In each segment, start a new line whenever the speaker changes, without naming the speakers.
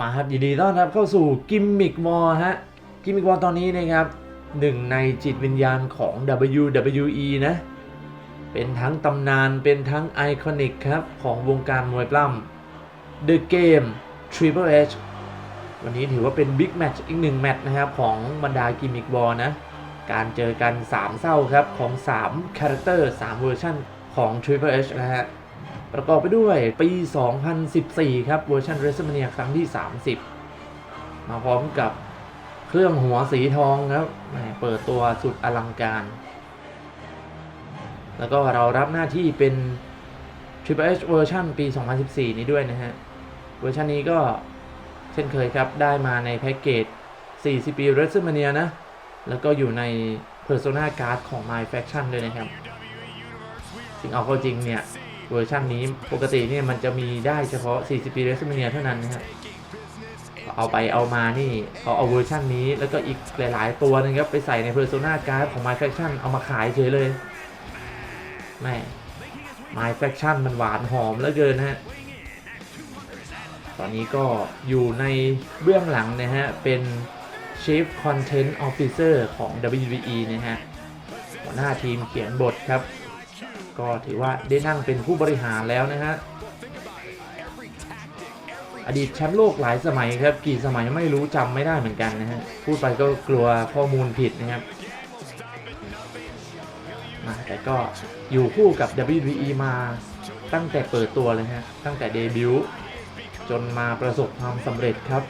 มาครับยินดีต้อนรับเข้าสู่กิมมิกวอลฮะกิมมิกวอลตอนนี้นะครับหนึ่งในจิตวิญญาณของ WWE นะ เป็นทั้งตำนานเป็นทั้งไอคอนิกครับ ของวงการมวยปล้ำ The Game Triple H วันนี้ถือว่าเป็นบิ๊กแมตช์อีกหนึ่งแมตช์นะครับ ของบรรดากิมมิกวอลนะ การเจอกัน 3 เศร้าครับ ของ 3 คาแรคเตอร์ 3 เวอร์ชันของ Triple H นะฮะ ประกอบไปด้วยปี 2014 ครับเวอร์ชัน WrestleMania ครั้งที่ 30 มาพร้อมกับเครื่องหัวสีทองครับเปิดตัวสุดอลังการ แล้วก็เรารับหน้าที่เป็น Triple H เวอร์ชันปี 2014 นี้ด้วยนะฮะ เวอร์ชันนี้ก็เช่นเคยครับ ได้มาในแพ็กเกจ 40 ปี WrestleMania นะ แล้วก็อยู่ใน Persona Card ของ My Faction ด้วยนะครับ สิ่งเอาเข้าจริงเนี่ย เวอร์ชันนี้ปกติเนี่ยมันจะมีได้เฉพาะ 40 ปี WrestleMania เท่านั้นนะครับเอาไปเอามานี่เขาเอาเวอร์ชันนี้แล้วก็อีกหลาย ๆ ตัวนะครับ ไปใส่ใน Persona Card ของ My Faction เอามาขายเฉยเลยแม่ My Faction มันหวานหอมเหลือเกินนะฮะตอนนี้ก็อยู่ในเบื้องหลังนะฮะ เป็น Chief Content Officer ของ WWE นะฮะหัวหน้าทีมเขียนบทครับ ก็ถือว่าได้นั่งเป็นผู้บริหารแล้วนะฮะอดีตแชมป์โลกหลายสมัยครับ กี่สมัยไม่รู้จำไม่ได้เหมือนกันนะฮะ พูดไปก็กลัวข้อมูลผิดนะครับมาแต่ก็อยู่คู่กับ WWE มาตั้งแต่เปิดตัวเลยฮะ ตั้งแต่เดบิวต์จนมาประสบความสำเร็จครับ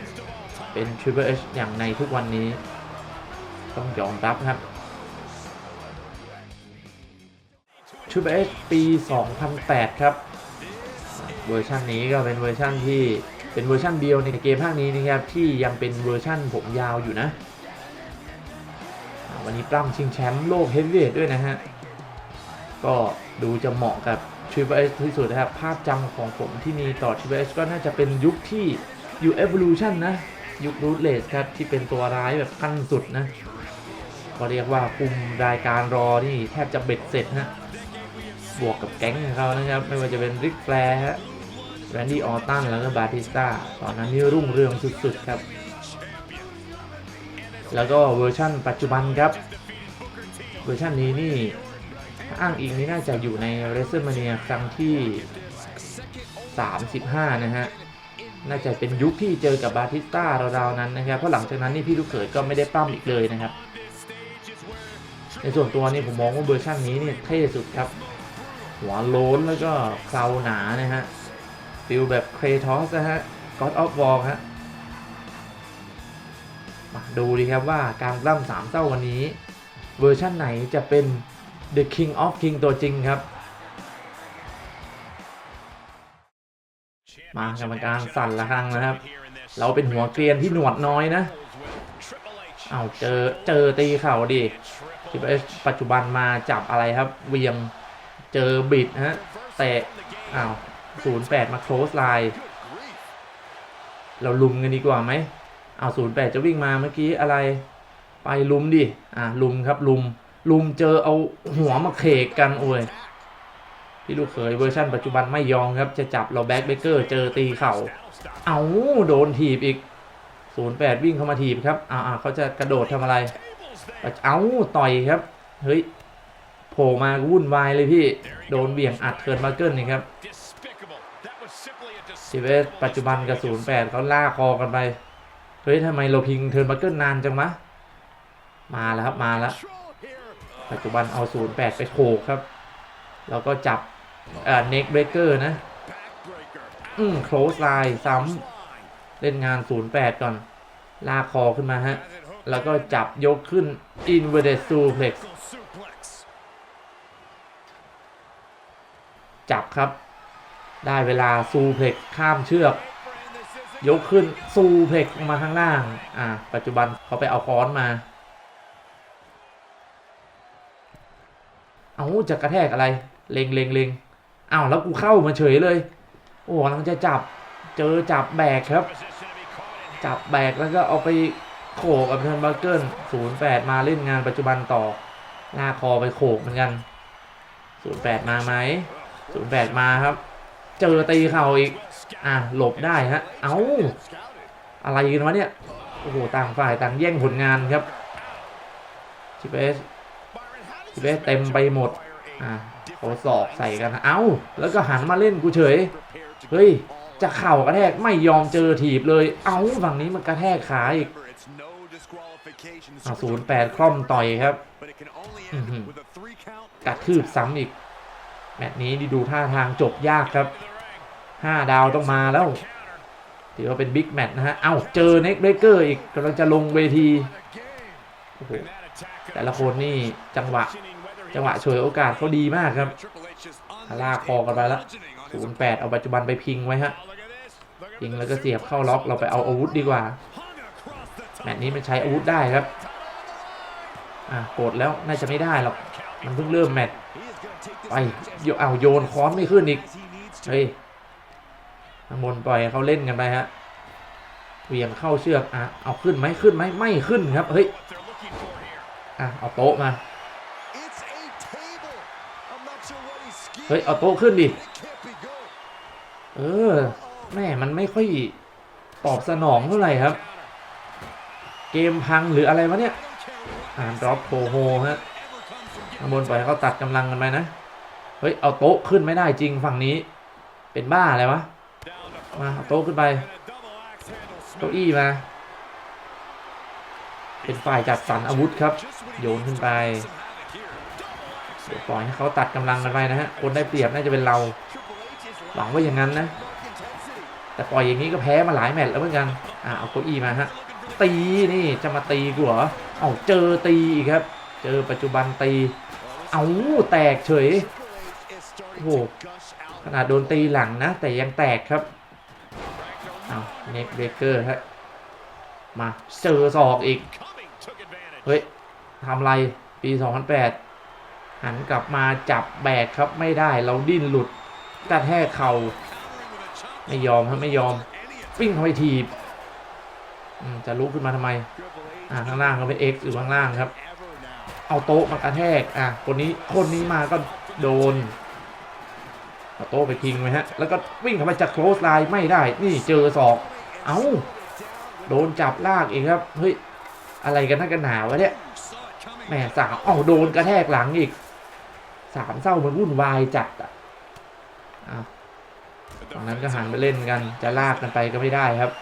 เป็น Triple H อย่างในทุกวันนี้ ต้องยอมรับครับ Triple H ปี 2008 ครับ เวอร์ชันนี้ก็เป็นเวอร์ชันที่เป็นเวอร์ชันเดียวในเกมภาคนี้นะครับ ที่ยังเป็นเวอร์ชันผมยาวอยู่นะ วันนี้ปล้ำชิงแชมป์โลกเฮฟวีเวทด้วยนะฮะ ก็ดูจะเหมาะกับ Triple H ที่สุดนะครับ ภาพจำของผมที่มีต่อ Triple H ก็น่าจะเป็นยุคที่อยู่ Evolution นะ ยุค Ruthless ครับ ที่เป็นตัวร้ายแบบขั้นสุดนะ ก็เรียกว่าคุมรายการรอนี่แทบจะเบ็ดเสร็จฮะ บวกกับแก๊งของเขานะครับ ไม่ว่าจะเป็นริกแฟร์ฮะแรนดี้ออตตันแล้วก็บาติสตาตอนนั้นนี่รุ่งเรืองสุดๆครับ แล้วก็เวอร์ชั่นปัจจุบันครับ เวอร์ชันนี้นี่อ้างอิงนี่น่าจะอยู่ใน WrestleMania ครั้งที่ 35 นะฮะ น่าจะเป็นยุคที่เจอกับบาติสตาราวๆนั้นนะครับ เพราะหลังจากนั้นนี่พี่ลูกเขยก็ไม่ได้ปั้มอีกเลยนะครับ ในส่วนตัวนี่ผมมองว่าเวอร์ชันนี้นี่เท่สุดครับ หัวโล้นแล้วก็เคราหนานะฮะฟิลแบบเครทอสนะฮะ God of War ฮะมาดูดีครับว่าการร่ำสามเต้าวันนี้ เวอร์ชั่นไหนจะเป็น The King of King ตัวจริงครับ มากรรมการสั่นละครังนะครับ เราเป็นหัวเกรียนที่หนวดน้อยนะ เอาเจอเจอตีเข่าดิที่ปัจจุบันมาจับอะไรครับ เวียง เจอบิดฮะเตะอ้าวศูนย์แปดมาโคลสไลน์เราลุมกันดีกว่าไหมเอาศูนย์แปดจะวิ่งมาเมื่อกี้อะไร ไปลุมดิ อ่าลุมครับลุม ลุมเจอเอาหัวมาเคกกันโอ้ยพี่ลูกเขยเวอร์ชันปัจจุบันไม่ยอมครับ จะจับเราแบ็กเบเกอร์เจอตีเข่า เอาโดนถีบอีก 08 วิ่งเข้ามาถีบครับ อ่าเขาจะกระโดดทำอะไร เอาต่อยครับ เฮ้ย ผล่มาวุ่นวายเลยพี่ โดนเบี่ยงอัดเทิร์นมาเกิลนี่ครับทีเวสปัจจุบันกับ08เขาล่าคอกันไปเฮ้ยทำไมเราพิงเทิร์นมาเกิลนานจังมะมาแล้วครับมาแล้ว ปัจจุบันเอา08ไปโขกครับ แล้วก็จับเอ่อเน็กเบรกเกอร์นะ อืม close line ซ้ำเล่นงาน08ก่อน ลากคอขึ้นมาฮะ แล้วก็จับยกขึ้น inverted suplex จับครับ ได้เวลา suplex ข้ามเชือก ยกขึ้น suplex มาข้างล่าง อ่า ปัจจุบันเขาไปเอาค้อนมา เอาจะกระแทกอะไร เล็งเล็งเล็งอ้าวแล้วกูเข้ามาเฉยเลย โอ้กำลังจะจับ เจอจับแบกครับ จับแบกแล้วก็เอาไปโขกกับเทิร์นบัคเกิล08มาเล่นงานปัจจุบันต่อลากคอไปโขกเหมือนกัน08มาไหม 08มาครับ เจอตีเข่าอีก อะหลบได้ฮะ เอาอะไรกันวะเนี่ย โอ้โห ต่างฝ่ายต่างแย่งผลงานครับชิเบสชิเบสเต็มไปหมด อะเขาสอกใส่กันเอ้า แล้วก็หันมาเล่นกูเฉย เฮ้ย จะเข่ากระแทกไม่ยอมเจอถีบเลย เอ้า ฝั่งนี้มันกระแทกขาอีกอะศูนย์แปดคล่อมต่อยครับกัดคืบซ้ำอีก แมตช์นี้ดีดูท่าทางจบยากครับห้าดาวต้องมาแล้วถือว่าเป็นบิ๊กแมตช์นะฮะ เอ้าเจอเน็กเบเกอร์อีกกำลังจะลงเวทีโอ้โหแต่ละคนนี่จังหวะ จังหวะฉวยโอกาสเขาดีมากครับลากคอกันไปแล้วศูนย์แปดเอาปัจจุบันไปพิงไว้ฮะ พิงแล้วก็เสียบเข้าล็อกเราไปเอาอาวุธดีกว่า แมตช์นี้มันใช้อาวุธได้ครับ อะกดแล้วน่าจะไม่ได้หรอก มันเพิ่งเริ่มแมตช์ ไปโยเอาโยนค้อนไม่ขึ้นอีก เฮ้ยน้ำมนปล่อยเขาเล่นกันไปฮะเวี่ยงเข้าเชือกอะเอาขึ้นไหมขึ้นไหมไม่ขึ้นครับ เฮ้ย อะเอาโต๊ะมา เฮ้ยเอาโต๊ะขึ้นดิ เออ แม่มันไม่ค่อยตอบสนองเท่าไหร่ครับ เกมพังหรืออะไรวะเนี่ย อ่านดรอปโคโฮฮะ ข้างบนปล่อยเขาตัดกำลังกันไปนะ เฮ้ย เอาโต๊ะขึ้นไม่ได้จริงฝั่งนี้ เป็นบ้าอะไรวะ มาเอาโต๊ะขึ้นไปเก้าอี้มา เป็นฝ่ายจัดสรรอาวุธครับ โยนขึ้นไปเดี๋ยวปล่อยให้เขาตัดกำลังกันไปนะฮะ คนได้เปรียบน่าจะเป็นเรา หวังว่าอย่างนั้นนะ แต่ปล่อยอย่างนี้ก็แพ้มาหลายแมตช์แล้วเหมือนกัน อ่าเอาเก้าอี้มาฮะ ตีนี่จะมาตีกูเหรอ เอาเจอตีอีกครับ เจอปัจจุบันตี เอาแตกเฉยโอ้โหขนาดโดนตีหลังนะ แต่ยังแตกครับเอาเน็กเบเกอร์ฮะมาเจอศอกอีก เฮ้ยทำไรปี 2008 หันกลับมาจับแบกครับไม่ได้เราดิ้นหลุดกระแทกเข่าไม่ยอมครับไม่ยอม ปิ้งเข้าไปทีบจะลุกขึ้นมาทำไมอ่าข้างล่างก็เป็น X อยู่ข้างล่างครับ เอาโต๊ะมากระแทกอะคนนี้คนนี้มาก็โดนเอาโต๊ะไปทิ้งไว้ฮะ แล้วก็วิ่งเข้าไปจากโคลสไลน์ไม่ได้นี่เจอศอก เอ้าโดนจับลากอีกครับเฮ้ยอะไรกันนักกันหนาวะเนี่ยแหม่สามเอาโดนกระแทกหลังอีกสามเศร้ามันวุ่นวายจัดอะอ้าวตอนนั้นก็หันไปเล่นกันจะลากกันไปก็ไม่ได้ครับ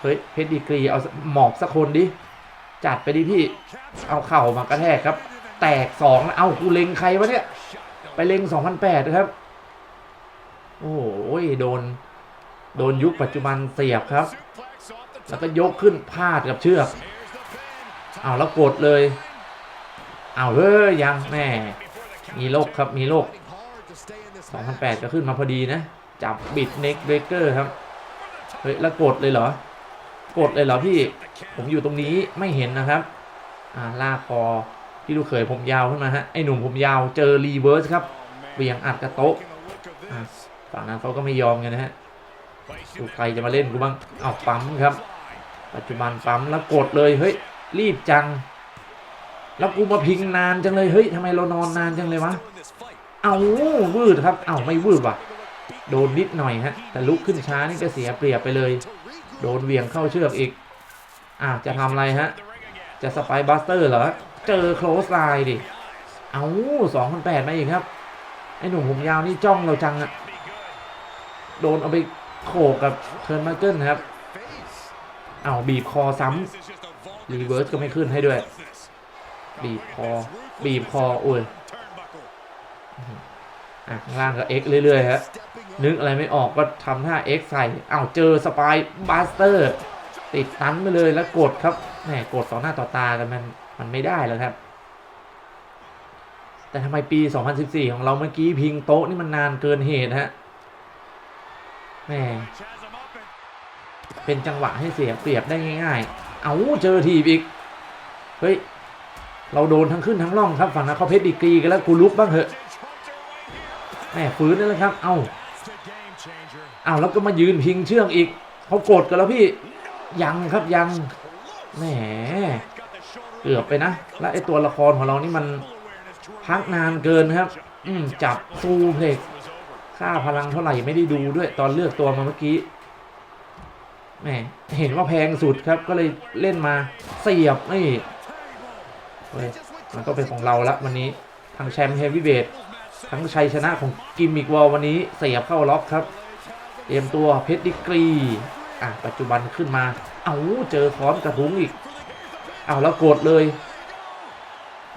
เฮ้ยเพชรดีกรีเอาหมอบสักคนดิ จัดไปดิพี่ เอาเข่ามากระแทกครับ แตกสองเอากูเล็งใครวะเนี่ย ไปเล็งสองพันแปดครับ โอ้โหโดน โดนยุคปัจจุบันเสียบครับ แล้วก็ยกขึ้นพาดกับเชือกเอาแล้วกดเลยเอาเฮ้ยยังแม่มีโรคครับมีโรค2008ก็ขึ้นมาพอดีนะ จับบิดเน็กเบเกอร์ครับ เฮ้ย แล้วกดเลยเหรอ กดเลยเหรอพี่ ผมอยู่ตรงนี้ไม่เห็นนะครับ อ่าลากคอพี่ลูกเขยผมยาวขึ้นมาฮะไอหนุ่มผมยาวเจอรีเวิร์สครับเบี่ยงอัดกระโต๊ะอะฝั่งนั้นเขาก็ไม่ยอมกันนะฮะดูใครจะมาเล่นกูบ้างเอาปั๊มครับ ปัจจุบันปั๊มแล้วกดเลยเฮ้ยรีบจัง แล้วกูมาพิงนานจังเลยเฮ้ยทำไมเรานอนนานจังเลยวะเอาวืดครับเอาไม่วืดว่ะโดนนิดหน่อยฮะแต่ลุกขึ้นช้านี่ก็เสียเปรียบไปเลย โดนเวียงเข้าเชือกอีกอะจะทำอะไรฮะ จะสไปบัสเตอร์เหรอ เจอโคลสไลน์ดิ เอาสองพันแปดมาอีกครับ ไอ้หนุ่มผมยาวนี่จ้องเราจังอะโดนเอาไปโขกกับเทิร์นมาเกิลครับ เอาบีบคอซ้ำรีเวิร์สก็ไม่ขึ้นให้ด้วย บีบคอ บีบคอโอ้ยอะข้างล่างก็ X เรื่อยๆฮะ นึกอะไรไม่ออกก็ทำท่า X ใส่อ้าวเจอสปายบัสเตอร์ ติดตันไปเลยแล้วกดครับแหมกดต่อหน้าต่อตากันมันมันไม่ได้แล้วครับ แต่ทำไมปี 2014 ของเราเมื่อกี้พิงโต๊ะนี่มันนานเกินเหตุฮะแหมเป็นจังหวะให้เสียเปรียบได้ง่าย ๆ เอาเจอทีบอีก เฮ้ย เราโดนทั้งขึ้นทั้งล่องครับ ฝั่งนั้นเขาเพชรดีกรีกันแล้วกูลุกบ้างเถอะแหมฟื้นนั่นแหละครับ เอ้า อ้าวแล้วก็มายืนพิงเชือกอีกเขาโกดกันแล้วพี่ยังครับยังแหมเกือบไปนะ และไอตัวละครของเรานี่มันพักนานเกินครับ อืจับซูเพล็กค่าพลังเท่าไหร่ไม่ได้ดูด้วย ตอนเลือกตัวมาเมื่อกี้แหมเห็นว่าแพงสุดครับก็เลยเล่นมาเสียบนี่มันก็เป็นของเราละวันนี้ทางแชมป์เฮฟวีเวททั้งชัยชนะของกิมมิกวอลวันนี้เสียบเข้าล็อกครับ เตรียมตัวเพชรดิกรีอะปัจจุบันขึ้นมา เอาเจอค้อนกระทุ้งอีก เอาแล้วกดเลย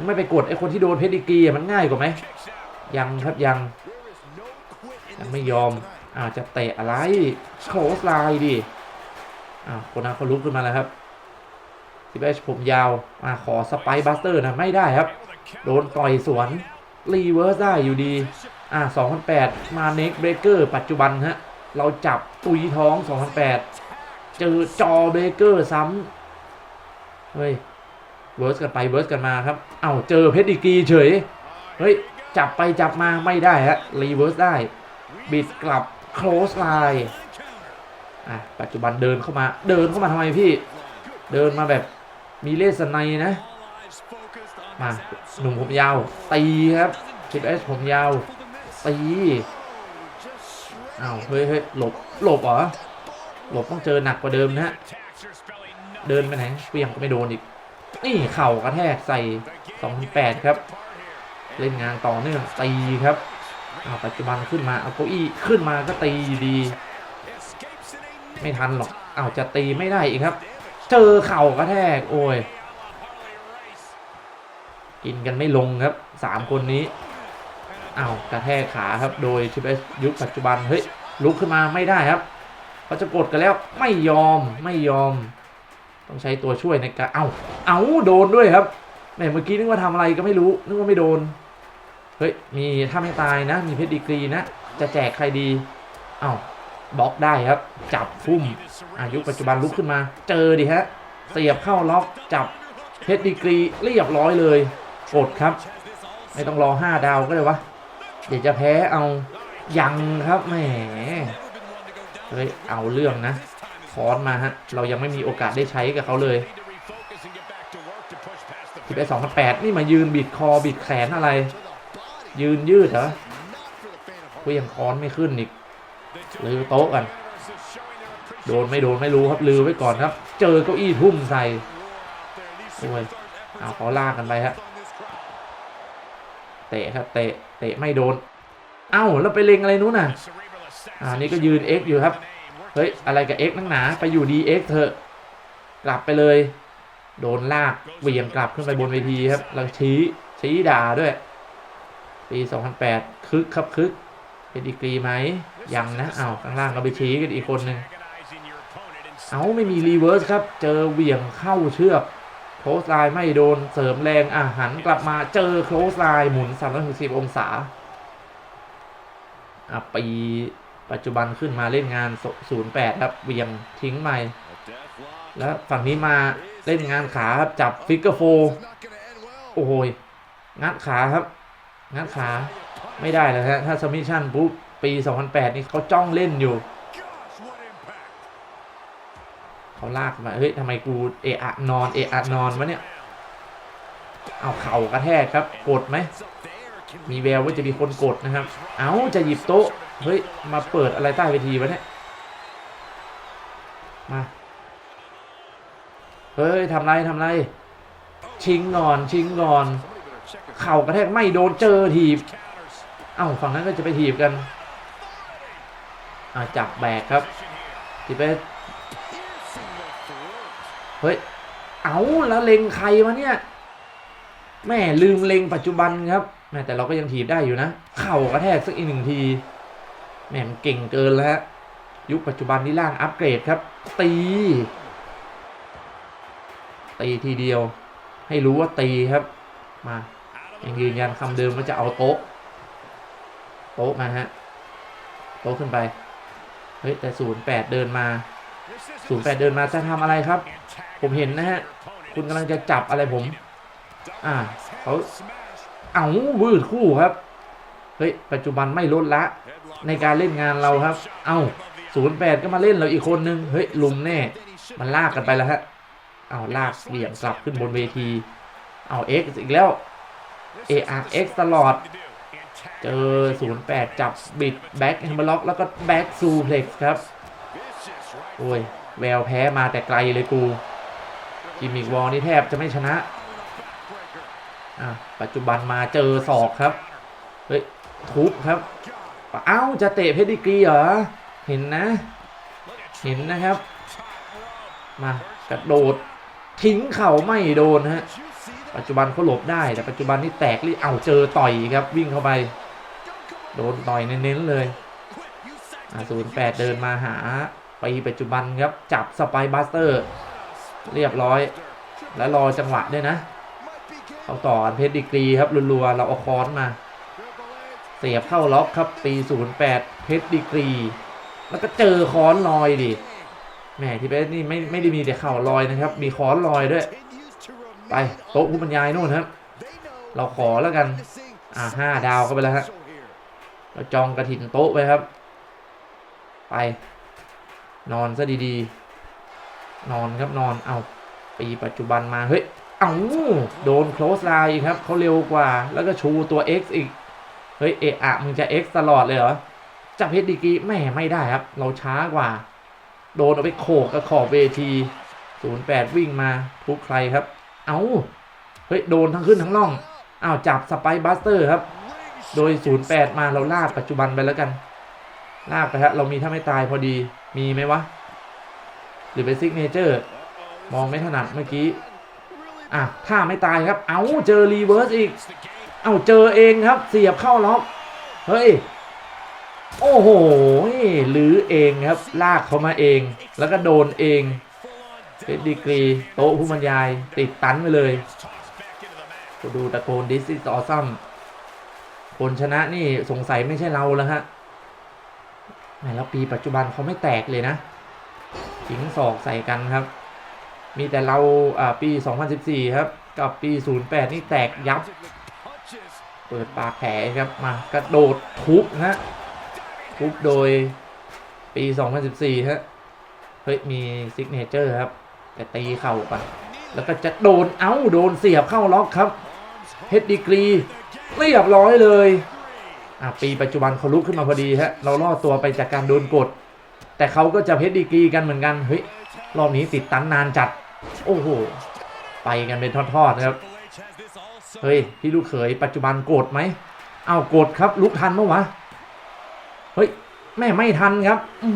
ไม่ไปกดไอคนที่โดนเพชรดิกรีมันง่ายกว่าไหมยังครับยังยังไม่ยอมอาจจะเตะอะไรโคสไลน์ดิอ้าวคนนั้นเขาลุกขึ้นมาแล้วครับสิบเอชผมยาวมาขอสไปบัสเตอร์นะไม่ได้ครับ โดนต่อยสวนรีเวิร์สได้อยู่ดี อ่า2008มาเน็กเบรกเกอร์ปัจจุบันฮะ เราจับตุยท้อง 2008 เจอจอเบเกอร์ซ้ำเฮ้ยเวิร์สกันไปเวิร์สกันมาครับ เอ้าเจอเพชรดีกรีเฉย เฮ้ย จับไปจับมาไม่ได้ฮะรีเวิร์สได้ บิดกลับ close line อะปัจจุบันเดินเข้ามา เดินเข้ามาทำไมพี่ เดินมาแบบมีเลสไนนะ มาหนุ่มผมยาว ตีครับชิปเอสผมยาว ตี อ้าวเฮ้ยเฮ้ยหลบหลบเหรอหลบต้องเจอหนักกว่าเดิมนะฮะเดินไปไหนเปียงก็ไม่โดนอีกนี่เข่ากระแทกใส่2008ครับ เล่นงานต่อเนื่องตีครับอ้าวปัจจุบันขึ้นมาเอาเก้าอี้ขึ้นมาก็ตีดี ไม่ทันหรอกอ้าวจะตีไม่ได้อีกครับ เจอเข่ากระแทกโอ้ยกินกันไม่ลงครับสามคนนี้ อ้าวกระแทกขาครับ โดยชิปเอสยุคปัจจุบัน เฮ้ย ลุกขึ้นมาไม่ได้ครับเขาจะกดกันแล้วไม่ยอมไม่ยอม ต้องใช้ตัวช่วยในการเอาเอาโดนด้วยครับแหมเมื่อกี้นึกว่าทำอะไรก็ไม่รู้นึกว่าไม่โดน เฮ้ย มีถ้าไม่ตายนะ มีเพชรดีกรีนะ จะแจกใครดีเอ้าบล็อกได้ครับ จับฟุ่มอายุปัจจุบันลุกขึ้นมา เจอดิฮะเสียบเข้าล็อกจับเพชรดีกรีเรียบร้อยเลยกดครับ ไม่ต้องรอห้าดาวก็เลยวะ เดี๋ยวจะแพ้เอายังครับแหมเฮ้ยเอาเรื่องนะคอนมาฮะเรายังไม่มีโอกาสได้ใช้กับเขาเลยที่ไปสองพันแปดนี่มายืนบิดคอบิดแขนอะไร ยืนยืดเหรอก็ยังคอนไม่ขึ้นอีกลือโต๊ะกัน โดนไม่โดนไม่รู้ครับลือไว้ก่อนครับ เจอเก้าอี้ทุ่มใส่โอ้ยเอาเขาลากกันไปฮะเตะครับเตะ เตะไม่โดน เอ้าแล้วไปเล็งอะไรนู้นน่ะอ่านี่ก็ยืน X อยู่ครับ เฮ้ย อะไรกับ X นักหนา ไปอยู่ DX เถอะ กลับไปเลย โดนลากเวียงกลับขึ้นไปบนเวทีครับแล้วชี้ชี้ด่าด้วย ปี 2008 คึกครับคึก เป็นดีกรีไหม ยังนะ เอ้าข้างล่างเราไปชี้กันอีกคนหนึ่ง เอาไม่มีรีเวิร์สครับ เจอเวียงเข้าเชือก โคสไลน์ไม่โดนเสริมแรงอะหันกลับมาเจอโคสไลน์หมุน 360 องศาอะปีปัจจุบันขึ้นมาเล่นงาน 08 ครับเวียงทิ้งใหม่ แล้วฝั่งนี้มาเล่นงานขาครับจับฟิกเกอร์โฟโอ้โหยงัดขาครับ งัดขาไม่ได้เลยฮะถ้าสมิชชั่นปุ๊บปี 2008 นี่เขาจ้องเล่นอยู่ เขาลากมา เฮ้ยทำไมกูเอะอะนอนเอะอะนอนวะเนี่ย เอาเข่ากระแทกครับ กดไหม มีแววว่าจะมีคนกดนะครับ เอาจะหยิบโต๊ะ เฮ้ย มาเปิดอะไรใต้เวทีวะเนี่ย มา เฮ้ยทำไรทำไร ชิงก่อนชิงก่อน เข่ากระแทกไม่โดนเจอถีบ เอ้าฝั่งนั้นก็จะไปถีบกัน อ่าจับแบกครับทีไป เฮ้ย เอาแล้วเล็งใครวะเนี่ย แม่ลืมเล็งปัจจุบันครับ แม่แต่เราก็ยังถีบได้อยู่นะ เข่ากระแทกสักอีกหนึ่งที แม่มันเก่งเกินแล้วฮะ ยุคปัจจุบันนี้ล่างอัปเกรดครับ ตี ตีทีเดียว ให้รู้ว่าตีครับ มายังยืนยันคำเดิมว่าจะเอาโต๊ะ โต๊ะมาฮะ โต๊ะขึ้นไป เฮ้ยแต่ศูนย์แปดเดินมา ศูนย์แปดเดินมาจะทำอะไรครับ ผมเห็นนะฮะ คุณกำลังจะจับอะไรผม อ่าเขาเอาวืดคู่ครับ เฮ้ย ปัจจุบันไม่ลดละ ในการเล่นงานเราครับ เอาศูนย์แปดก็มาเล่นเราอีกคนนึง เฮ้ย ลุมแน่ มันลากกันไปแล้วฮะ เอาลากเบี่ยงกลับขึ้นบนเวที เอาเอ็กอีกแล้ว ARX ตลอด เจอ 08 จับบิดแบ็กแฮมเบล็อกแล้วก็แบ็กซูเพล็กซ์ครับ โอ้ยแววแพ้มาแต่ไกลเลยกูกิมมิกวอลนี่แทบจะไม่ชนะอะปัจจุบันมาเจอศอกครับ เฮ้ย ทุบครับ เอ้า จะเตะเพชรดีกรีเหรอ เห็นนะ เห็นนะครับ มากระโดดทิ้งเข่าไม่โดนฮะ ปัจจุบันเขาหลบได้ แต่ปัจจุบันนี่แตกรีเอาเจอต่อยครับ วิ่งเข้าไป โดนต่อยเน้นๆเลยอ่าศูนย์แปดเดินมาหา ปีปัจจุบันครับ จับสไปบัสเตอร์ เรียบร้อย แล้วรอจังหวะด้วยนะเขาต่อเพชรดีกรีครับรัวๆเราเอาคอนมา เสียบเข้าล็อกครับปี 08 เพชรดีกรี แล้วก็เจอคอนลอยดิแหมที่เพชรนี่ไม่ไม่ได้มีแต่เข่าลอยนะครับ มีคอนลอยด้วย ไปโต๊ะผู้บรรยายนู่นครับ เราขอแล้วกันอ่าห้าดาวเข้าไปแล้วฮะเราจองกระถินโต๊ะไปครับ ไป นอนซะดีๆ นอนครับนอนเอาปีปัจจุบันมาเฮ้ยเอาโดน close line อีกครับเขาเร็วกว่า แล้วก็ชูตัว X อีก เฮ้ยเอะอะมึงจะ X ตลอดเลยเหรอจับเพชรดีกีแม่ไม่ได้ครับ เราช้ากว่า โดนเอาไปโขกกับขอบเวที08 วิ่งมาทุกใครครับ เอาเฮ้ย โดนทั้งขึ้นทั้งล่องอ้าวจับสไปบัสเตอร์ครับ โดย 08 มาเราลากปัจจุบันไปแล้วกัน ลากไปฮะเรามีถ้าไม่ตายพอดี มีไหมวะ หรือเป็นซิกเนเจอร์ มองไม่ถนัดเมื่อกี้ อะถ้าไม่ตายครับ เอาเจอรีเวิร์สอีก เอาเจอเองครับ เสียบเข้าล็อก เฮ้ย โอ้โหหรือเองครับ ลากเขามาเอง แล้วก็โดนเองเพชรดีกรี โต๊ะผู้บรรยาย ติดตันไปเลยกูดูตะโกนดิสซี่ออซัมคนชนะนี่สงสัยไม่ใช่เราแล้วฮะ แล้วปีปัจจุบันเขาไม่แตกเลยนะถิงศอกใส่กันครับ มีแต่เราอ่าปี 2014 ครับ กับปี 08 นี่แตกยับ เปิดปากแผลครับ มากระโดดทุบนะทุบโดยปี 2014 ฮะ เฮ้ย มีซิกเนเจอร์ครับ แต่ตีเข่าไปแล้วก็จะโดน เอ้า โดนเสียบเข้าล็อกครับเพชรดีกรีเรียบร้อยเลย อะปีปัจจุบันเขาลุกขึ้นมาพอดีฮะเราล่อตัวไปจากการโดนกด แต่เขาก็จะเพชรดีกรีกันเหมือนกันเฮ้ยรอบนี้ติดตันนานจัด โอ้โหไปกันเป็นทอดๆนะครับเฮ้ยพี่ลูกเขยปัจจุบันโกรธไหมอ้าวโกรธครับลุกทันเมื่อวะเฮ้ยแม่ไม่ทันครับ อื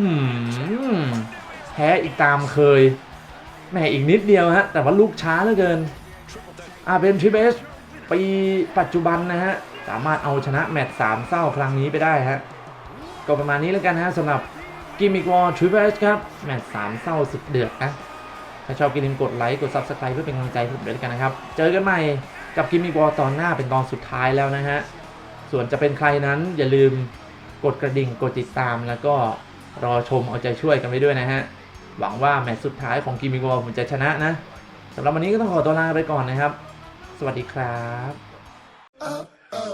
แพ้อีกตามเคย แม่อีกนิดเดียวฮะแต่ว่าลูกช้าเหลือเกินอ่าเป็นทริเบสปีปัจจุบันนะฮะ สามารถเอาชนะแมตช์สามเศร้าครั้งนี้ไปได้ฮะก็ประมาณนี้แล้วกันฮะสำหรับกิมมิกวอลทริเบสครับแมตช์สามเศร้าสุดเดือดนะถ้าชอบก็อย่าลืมกดไลค์กด Subscribe เพื่อเป็นกำลังใจผมด้วยกันนะครับ เจอกันใหม่กับกิมมิกวอลตอนหน้าเป็นตอนสุดท้ายแล้วนะฮะส่วนจะเป็นใครนั้นอย่าลืมกดกระดิ่งกดติดตามแล้วก็รอชมเอาใจช่วยกันไปด้วยนะฮะหวังว่าแมตช์สุดท้ายของกิมมิกวอลผมจะชนะนะสำหรับวันนี้ก็ต้องขอตัวลาไปก่อนนะครับ สวัสดีครับ